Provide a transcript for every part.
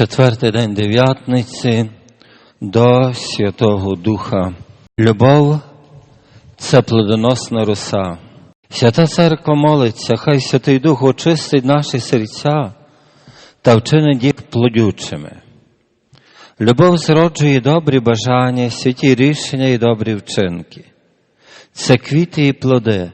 четвертий день дев'ятниці до Святого Духа. Любов це плодоносна роса. Свята Церква молиться, хай Святий Дух очистить наші серця та вчинить їх плодючими. Любов зроджує добрі бажання, святі рішення і добрі вчинки. Це квіти і плоди,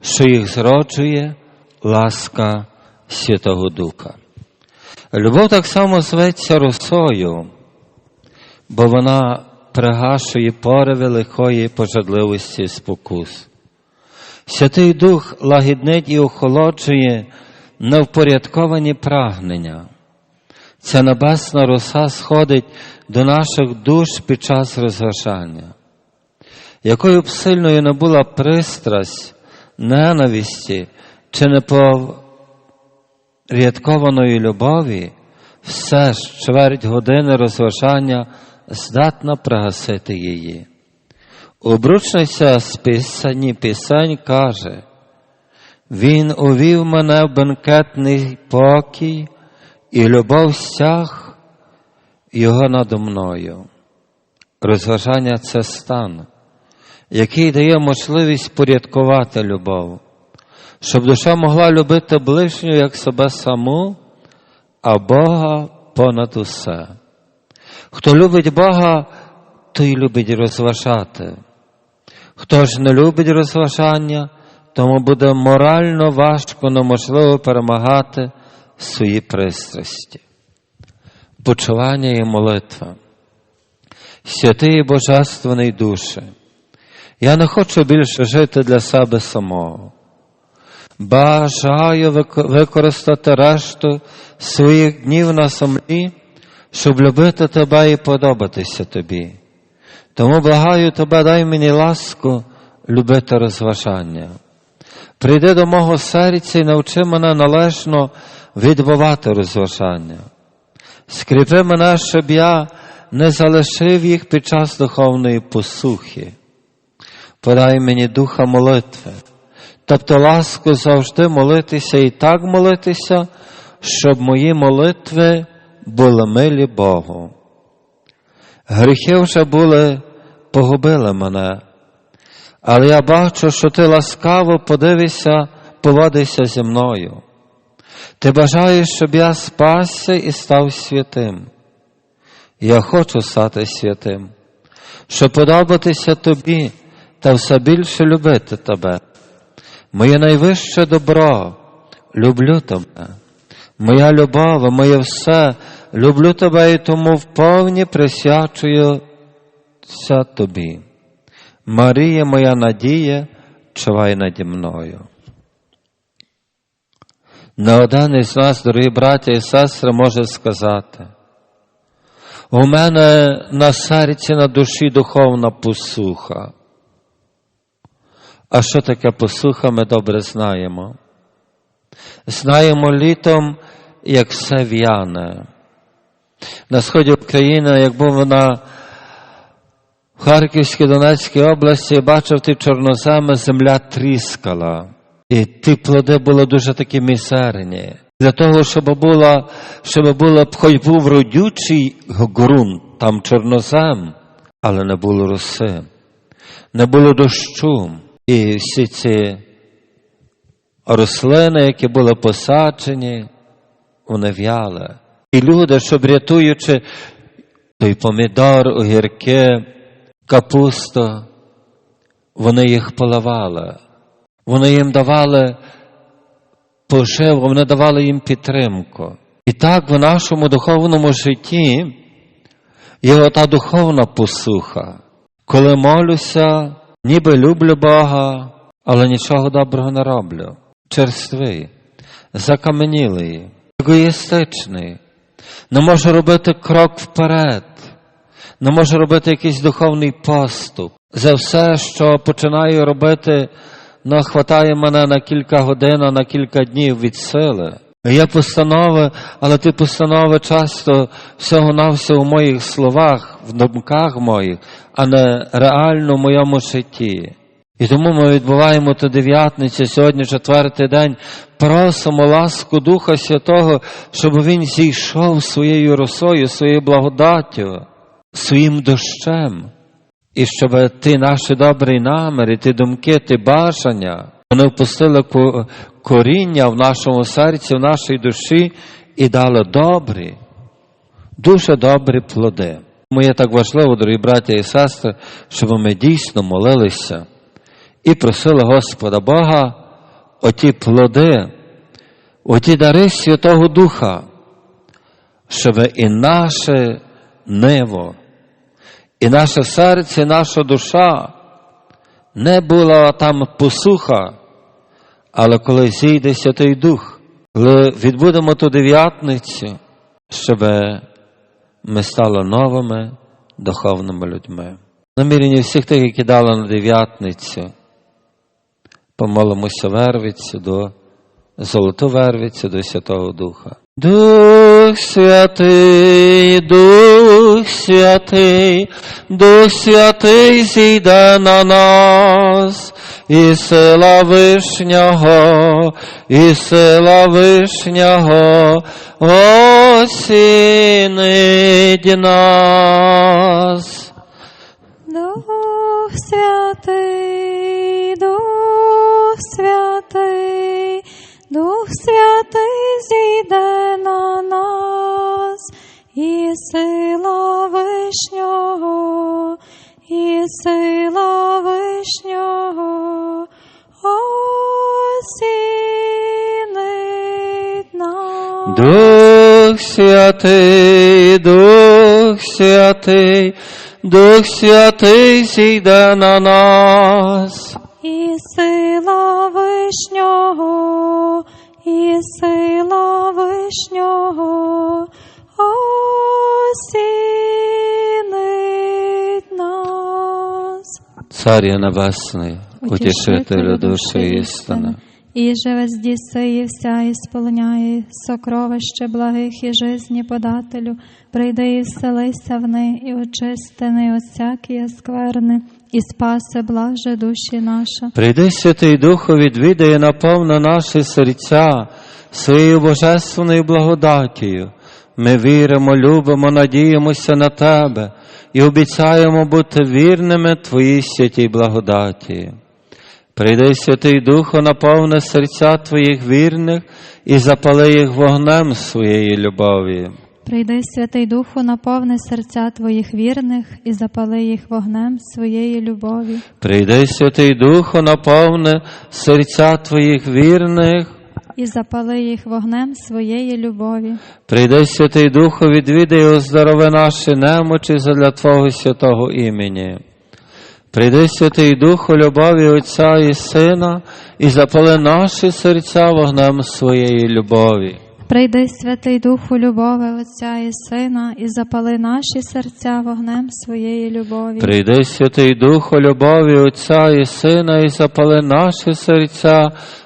що їх зроджує ласка Святого Духа. Любов так само зветься росою, бо вона пригашує пориви лихої пожадливості спокус. Святий Дух лагіднить і охолоджує невпорядковані прагнення. Ця небесна роса сходить до наших душ під час розважання. Якою б сильною не була пристрасть, ненависті чи непорядкованої любові, все ж чверть години розважання здатна пригасити її. Обручниця з писані пісень каже, Він увів мене в бенкетний покій, і любов стяг його надо мною. Розважання це стан, який дає можливість порядкувати любов, щоб душа могла любити ближню як себе саму, а Бога понад усе. Хто любить Бога, той любить розважати. Хто ж не любить розважання, тому буде морально важко неможливо перемагати свої пристрасті. Почування і молитва. Святий і Божественний душе, я не хочу більше жити для себе самого. Бажаю використати решту своїх днів на землі, щоб любити тебе і подобатися тобі. Тому благаю тебе, дай мені ласку любити розважання. Прийди до мого серця і навчи мене належно відбувати розважання. Скріпи мене, щоб я не залишив їх під час духовної посухи. Подай мені духа молитви, тобто ласку завжди молитися і так молитися, щоб мої молитви були милі Богу. Гріхи вже були, погубили мене, але я бачу, що ти ласкаво подивишся, поводишся зі мною. Ти бажаєш, щоб я спасся і став святим. Я хочу стати святим, щоб подобатися тобі та все більше любити тебе. Моє найвище добро, люблю тебе. Моя любов, моє все, люблю тебе і тому вповні присвячуюся тобі. Марія, моя надія, чувай наді мною. Не один із нас, дорогі браття і сестри, може сказати, у мене на серці, на душі духовна посуха. А що таке посуха, ми добре знаємо. Знаємо літом, як все в'яне. На сході України, як був на Харківській Донецькій області, бачив ті чорноземи, земля тріскала. І ті плоди були дуже такі мізерні. Для того, щоб була, щоб було хоч був родючий ґрунт, там чорнозем, але не було роси, не було дощу. І всі ці рослини, які були посаджені, вони в'яли. І люди, щоб рятуючи той помідор, огірки, капусту, вони їх поливали. Вони їм давали поживу, вони давали їм підтримку. І так в нашому духовному житті є ота духовна посуха, коли молюся, ніби люблю Бога, але нічого доброго не роблю. Черствий, закаменілий, егоїстичний, не можу робити крок вперед, не можу робити якийсь духовний поступ. За все, що починаю робити, ну, хватає мене на кілька годин, на кілька днів від сили. Є постанови, але ті постанови часто всього на всього в моїх словах, в думках моїх, а не реально в моєму житті. І тому ми відбуваємо ту дев'ятницю, сьогодні четвертий день, просимо ласку Духа Святого, щоб Він зійшов своєю росою, своєю благодаттю, своїм дощем. І щоб ті наші добрі наміри, ті думки, ті бажання, вони впустили коріння в нашому серці, в нашій душі і дали добрі, дуже добрі плоди. Тому є так важливо, дорогі браття і сестри, щоб ми дійсно молилися і просили Господа Бога оті плоди, оті дари Святого Духа, щоб і наше небо, і наше серце, і наша душа не була там посуха, але коли зійде Святий Дух, коли відбудемо ту дев'ятницю, щоб ми стали новими духовними людьми. Намірені всіх тих, які дали на дев'ятницю, помолимося вервицю до золоту вервицю до Святого Духа. Дух Святий, Дух Святий, Дух Святий зійде на нас, і сила вишнього, і сила вишнього осінить нас. Сила вишнього, і сила вишнього осінить нас. Дух Святий, Дух Святий, Дух Святий зійде на нас. І сила вишнього, і сила вишнього осінить нас. Царя Небесний, утішителю душі істини. І живе здійси і вся, сполоняє сокровище благих і жизні подателю, прийди і вселися в неї, і очистини от всякі скверни, і спаси блаже душі наша. Прийди Святий Духу, відвідає наповно наші серця своєю божественною благодатію. Ми віримо, любимо, надіємося на Тебе і обіцяємо бути вірними Твоїй святій благодаті. Прийди, Святий Духу, наповни серця Твоїх вірних і запали їх вогнем своєї любові. Прийди, Святий Духу, наповни серця Твоїх вірних і запали їх вогнем своєї любові. Прийди, Святий Духу, наповни серця Твоїх вірних. І запали їх вогнем своєї любові. Прийди, Святий Духу, відвідай і оздорови наші немочі задля Твого святого імені. Прийди, Святий Духу, любові Отця і Сина, і запали наші серця вогнем своєї любові. Прийди, Святий Духу, любови Отця і Сина, і запали наші серця вогнем своєї любові. Прийди, Святий Духу, любові Отця і Сина, і запали наші серця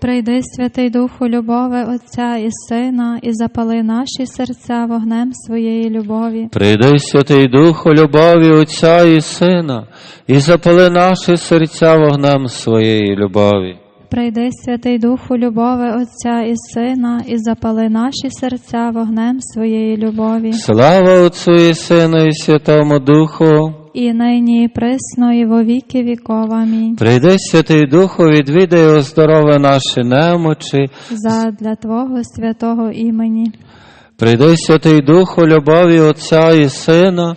Прийди, Святий Духу, любови Отця і Сина, і запали наші серця вогнем своєї любові. Прийди, Святий Духу, любові Отця і Сина, і запали наші серця вогнем своєї любові. Прийди, Святий Духу, любови Отця і Сина, і запали наші серця вогнем своєї любові. Слава Отцю і Сину, і Святому Духу. І нині, і присно, і во віки віков. Амінь. Прийди, Святий Духу, відвідай і оздорови наші немочі. Задля Твого святого імені. Прийди, Святий Духу, любові Отця і Сина,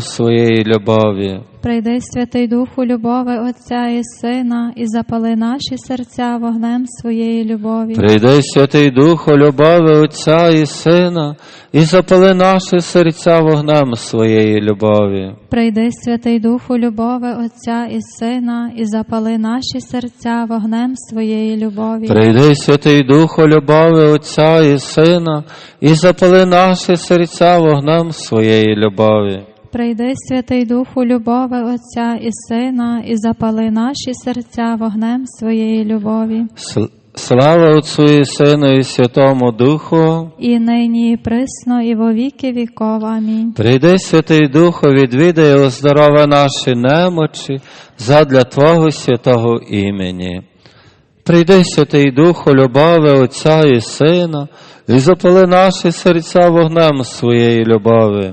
своєї любові. Прийди, Святий Духу любови Отця і Сина, і запали наші серця вогнем своєї любові. Прийди, Святий Духу, любови Отця і Сина, і запали наші серця вогнем своєї любові. Прийди, Святий Духу любови Отця і Сина, і запали наші серця вогнем своєї любові. Прийди, Святий Духу, любови Отця і Сина, і запали наші серця вогнем своєї любові. Прийди, Святий Духу любови Отця і Сина, і запали наші серця вогнем своєї любові. Слава Отцу і Сину і Святому Духу. І нині, і присно, і во віки віков. Амінь. Прийди, Святий Духу, відвідай і оздорови наші немочі задля Твого святого імені. Прийди, Святий Духу, любови Отця і Сина, і запали наші серця вогнем своєї любові.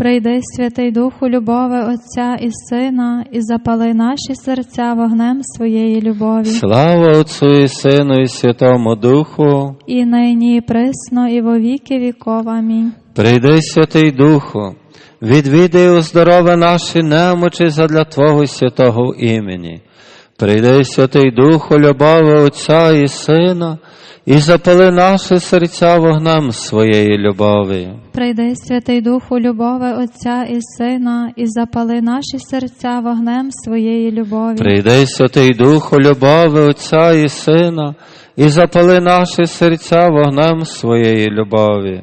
Прийди, Святий Духу любови Отця і Сина, і запали наші серця вогнем своєї любові. Слава Отцю і Сину і Святому Духу. І нині, і присно, і во віки віков. Амінь. Прийди, Святий Духу, відвідай у здорове наші немочі задля Твого святого імені. Прийди, Святий Духу, любови Отця і Сина, і запали наші серця вогнем своєї любові. Прийди, Святий Духу любови Отця і Сина, і запали наші серця вогнем своєї любові. Прийди, Святий Духу, любови Отця і Сина, і запали наші серця вогнем своєї любові.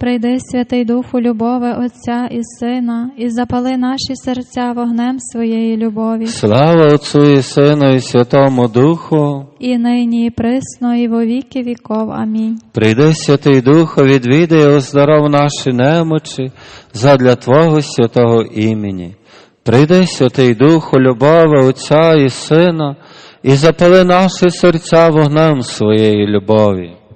Прийди, Святий Духу любови Отця і Сина, і запали наші серця вогнем своєї любові. Слава Отцу і Сину і Святому Духу. І нині, і присно, і во віки віков. Амінь. Прийди, Святий Духу, відвідай оздоров наші немочі задля Твого святого імені. Прийди, Святий Духу, любови Отця і Сина, і запали наші серця вогнем своєї любові.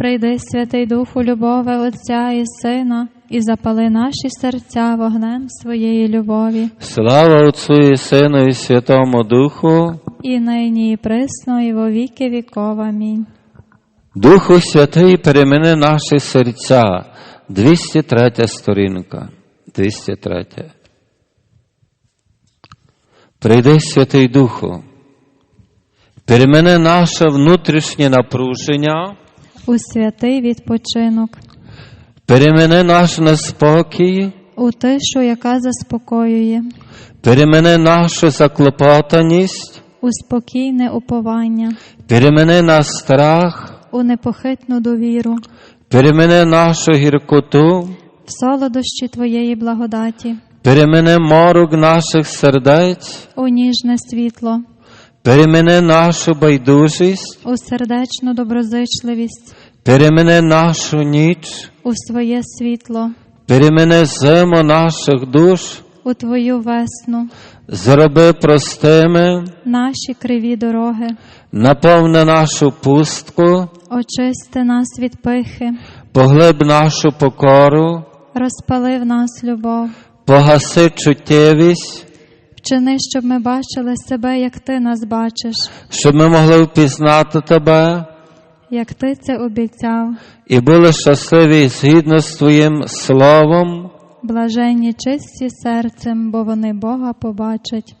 Прийди, Святий Духу любови Отця і Сина, і запали наші серця вогнем своєї любові. Слава Отцу і Сину і Святому Духу, І нині, і присно, і во віки віков. Амінь. Духу Святий перемени наші серця. 203 сторінка. 203. Прийди, Святий Духу. Перемени наше внутрішнє напруження, У святий відпочинок, перемени наш неспокій, у тишу, яка заспокоює, перемени нашу заклопотаність, у спокійне уповання, перемени наш страх, у непохитну довіру, перемени нашу гіркоту, в солодощі Твоєї благодаті, перемени морок наших сердець, у ніжне світло, перемени нашу байдужість, у сердечну доброзичливість, перемени нашу ніч, у своє світло, перемени зиму наших душ, у Твою весну, зроби простими, наші криві дороги, наповни нашу пустку, очисти нас від пихи, поглиб нашу покору, розпали в нас любов. погаси чуттєвість, Вчини, щоб ми бачили себе, як ти нас бачиш, щоб ми могли впізнати тебе як ти це обіцяв, і були щасливі згідно з Твоїм словом. блаженні чисті серцем, бо вони Бога побачать.